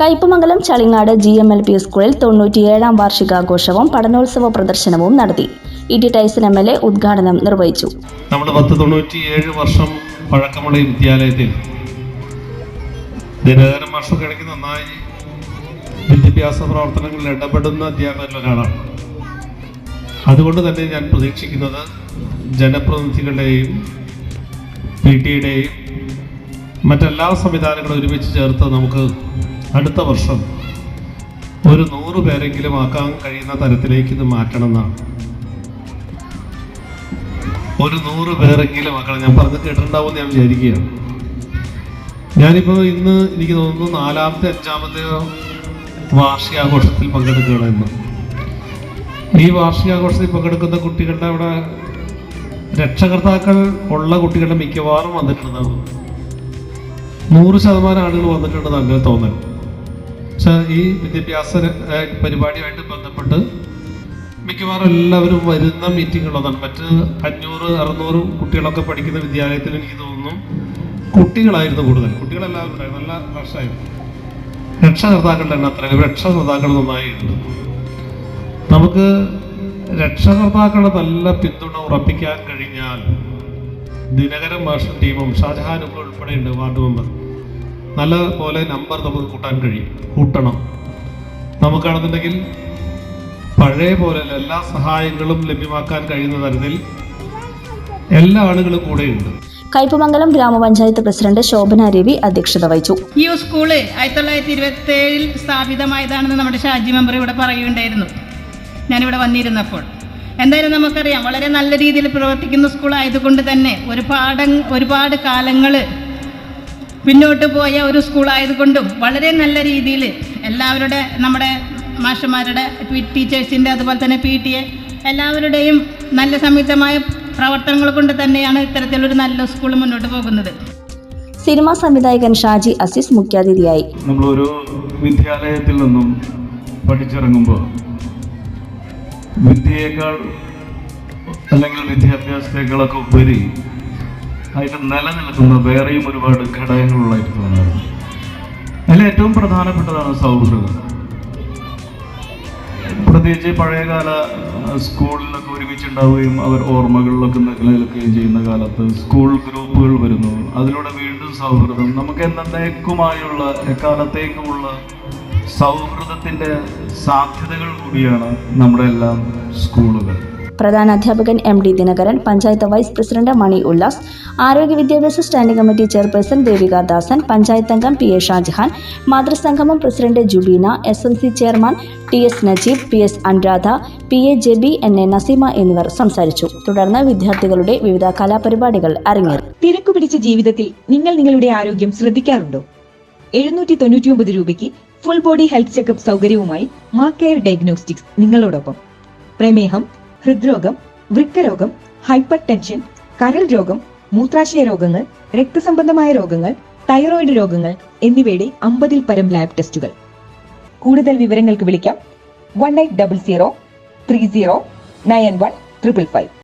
Kaipamangalam Chalingad G M L P സ്കൂളിൽ തൊണ്ണൂറ്റിയേഴാം വാർഷികാഘോഷവും പഠനോത്സവ പ്രദർശനവും നടത്തി. E T Tyson M L A ഉദ്ഘാടനം നിർവഹിച്ചു. നമ്മുടെ പത്ത് തൊണ്ണൂറ്റിയേഴ് വർഷം പഴക്കമുള്ള വിദ്യാലയത്തിൽ ദിനകരൻ മാഷൊക്കെ നന്നായി വിദ്യാഭ്യാസ പ്രവർത്തനങ്ങളിൽ ഇടപെടുന്ന അധ്യാപകരിൽ ഒരാളാണ്. അതുകൊണ്ട് തന്നെ ഞാൻ പ്രതീക്ഷിക്കുന്നത് ജനപ്രതിനിധികളുടെയും പി ടിയുടെയും മറ്റെല്ലാ സംവിധാനങ്ങളും ഒരുമിച്ച് ചേർത്ത് നമുക്ക് അടുത്ത വർഷം ഒരു നൂറ് പേരെങ്കിലും ആക്കാൻ കഴിയുന്ന തരത്തിലേക്ക് ഇത് മാറ്റണം എന്നാണ് ഒരു നൂറ് പേരെങ്കിലും ആക്കണം. ഞാൻ പറഞ്ഞ് കേട്ടിട്ടുണ്ടാവും ഞാൻ വിചാരിക്കുകയാണ്. ഞാനിപ്പോൾ ഇന്ന് എനിക്ക് തോന്നുന്നു നാലാമത്തെ അഞ്ചാമത്തെ വാർഷികാഘോഷത്തിൽ പങ്കെടുക്കുകയാണ് ഇന്ന്. ഈ വാർഷികാഘോഷത്തിൽ പങ്കെടുക്കുന്ന കുട്ടികളുടെ അവിടെ രക്ഷകർത്താക്കൾ ഉള്ള കുട്ടികളുടെ മിക്കവാറും വന്നിട്ടുണ്ടാവും. നൂറ് ശതമാനം ആളുകൾ വന്നിട്ടുണ്ടെന്ന് അങ്ങനെ തോന്നൽ. പക്ഷേ ഈ വിദ്യാഭ്യാസ പരിപാടിയായിട്ട് ബന്ധപ്പെട്ട് മിക്കവാറും എല്ലാവരും വരുന്ന മീറ്റിങ്ങുള്ളതാണ് മറ്റ് അഞ്ഞൂറ് അറുന്നൂറ് കുട്ടികളൊക്കെ പഠിക്കുന്ന വിദ്യാലയത്തിൽ എനിക്ക് തോന്നുന്നു കുട്ടികളായിരുന്നു കൂടുതൽ. കുട്ടികളെല്ലാവരും നല്ല വർഷമായിരുന്നു. രക്ഷകർത്താക്കളുടെ എണ്ണം അത്ര രക്ഷകർത്താക്കൾ നന്നായി ഉണ്ട്. നമുക്ക് രക്ഷകർത്താക്കളുടെ നല്ല പിന്തുണ ഉറപ്പിക്കാൻ കഴിഞ്ഞാൽ ദിനകരൻ മാഷും ടീമും ഷാജഹാനും ഉൾപ്പെടെയുണ്ട് വാർഡ് മെമ്പർ. നല്ല പോലെ നമ്പർ നമുക്ക് കൂട്ടാൻ കഴിയും. കൂട്ടണം. നമുക്കാണെന്നുണ്ടെങ്കിൽ പഴയ പോലെ എല്ലാ സഹായങ്ങളും ലഭ്യമാക്കാൻ കഴിയുന്ന തരത്തിൽ എല്ലാ ആളുകളും കൂടെയുണ്ട്. കയ്പമംഗലം ഗ്രാമപഞ്ചായത്ത് പ്രസിഡന്റ് ശോഭന രവി അധ്യക്ഷത വഹിച്ചു. ഈ സ്കൂൾ ആയിരത്തി തൊള്ളായിരത്തി ഇരുപത്തി ഏഴിൽ സ്ഥാപിതമായതാണെന്ന് നമ്മുടെ ഷാജി മെമ്പർ ഇവിടെ പറയുകയുണ്ടായിരുന്നു. ഞാനിവിടെ വന്നിരുന്നപ്പോൾ. എന്തായാലും നമുക്കറിയാം വളരെ നല്ല രീതിയിൽ പ്രവർത്തിക്കുന്ന സ്കൂൾ ആയതുകൊണ്ട് തന്നെ ഒരുപാട് ഒരുപാട് കാലങ്ങൾ പിന്നോട്ട് പോയ ഒരു സ്കൂളായതുകൊണ്ടും വളരെ നല്ല രീതിയിൽ എല്ലാവരുടെ നമ്മുടെ മാഷന്മാരുടെ ടീച്ചേഴ്സിന്റെ അതുപോലെ തന്നെ പി ടി എ എല്ലാവരുടെയും നല്ല സംയുക്തമായ പ്രവർത്തനങ്ങൾ കൊണ്ട് തന്നെയാണ് ഇത്തരത്തിലൊരു നല്ല സ്കൂൾ മുന്നോട്ട് പോകുന്നത്. സിനിമാ സംവിധായകൻ ഷാജി അസീസ് മുഖ്യാതിഥിയായി. നമ്മളൊരു വിദ്യാലയത്തിൽ നിന്നും പഠിച്ചിറങ്ങുമ്പോൾ വിദ്യയേക്കാൾ അല്ലെങ്കിൽ വിദ്യാഭ്യാസത്തേക്കാളൊക്കെ ഉപരി ആയിട്ട് നിലനിൽക്കുന്ന വേറെയും ഒരുപാട് ഘടകങ്ങളുള്ളതായിട്ട് തോന്നുന്നു അതിൽ ഏറ്റവും പ്രധാനപ്പെട്ടതാണ് സൗഹൃദം. പ്രത്യേകിച്ച് പഴയകാല സ്കൂളിലൊക്കെ ഒരുമിച്ചുണ്ടാവുകയും അവർ ഓർമ്മകളിലൊക്കെ നിലനിൽക്കുകയും ചെയ്യുന്ന കാലത്ത് സ്കൂൾ ഗ്രൂപ്പുകൾ വരുന്നു. അതിലൂടെ വീണ്ടും സൗഹൃദം. നമുക്ക് എന്നേക്കുമായുള്ള എക്കാലത്തേക്കുമുള്ള സൗഹൃദത്തിന്റെ സാധ്യതകൾ കൂടിയാണ് നമ്മുടെ എല്ലാം സ്കൂളുകൾ. പ്രധാന അധ്യാപകൻ M D Dinakaran panchayat vice president Mani Ullas ആരോഗ്യ വിദ്യാഭ്യാസ standing committee chairperson Devika Dasan panchayat അംഗം P A Shajahan മാതൃസംഗമം president Jubeena S M C chairman T S Najeeb P S Anuradha P A Jebi N A Naseema എന്നിവർ സംസാരിച്ചു. തുടർന്ന് വിദ്യാർത്ഥികളുടെ വിവിധ കലാപരിപാടികൾ അരങ്ങേറി. തിരക്കു പിടിച്ച ജീവിതത്തിൽ നിങ്ങൾ നിങ്ങളുടെ ആരോഗ്യം ശ്രദ്ധിക്കാറുണ്ടോ? എഴുന്നൂറ്റി തൊണ്ണൂറ്റിയൊമ്പത് രൂപയ്ക്ക് ഫുൾ ബോഡി ഹെൽത്ത് ചെക്കപ്പ് സൗകര്യവുമായി മാ കെയർ ഡയഗ്നോസ്റ്റിക്സ് നിങ്ങളോടൊപ്പം. പ്രമേഹം ഹൃദ്രോഗം വൃക്കരോഗം ഹൈപ്പർ ടെൻഷൻ കരൾ രോഗം മൂത്രാശയ രോഗങ്ങൾ രക്തസംബന്ധമായ രോഗങ്ങൾ തൈറോയിഡ് രോഗങ്ങൾ എന്നിവയുടെ അമ്പതിൽ പരം ലാബ് ടെസ്റ്റുകൾ കൂടുതൽ വിവരങ്ങൾക്ക് വിളിക്കാം. One eight double zero three zero nine one triple five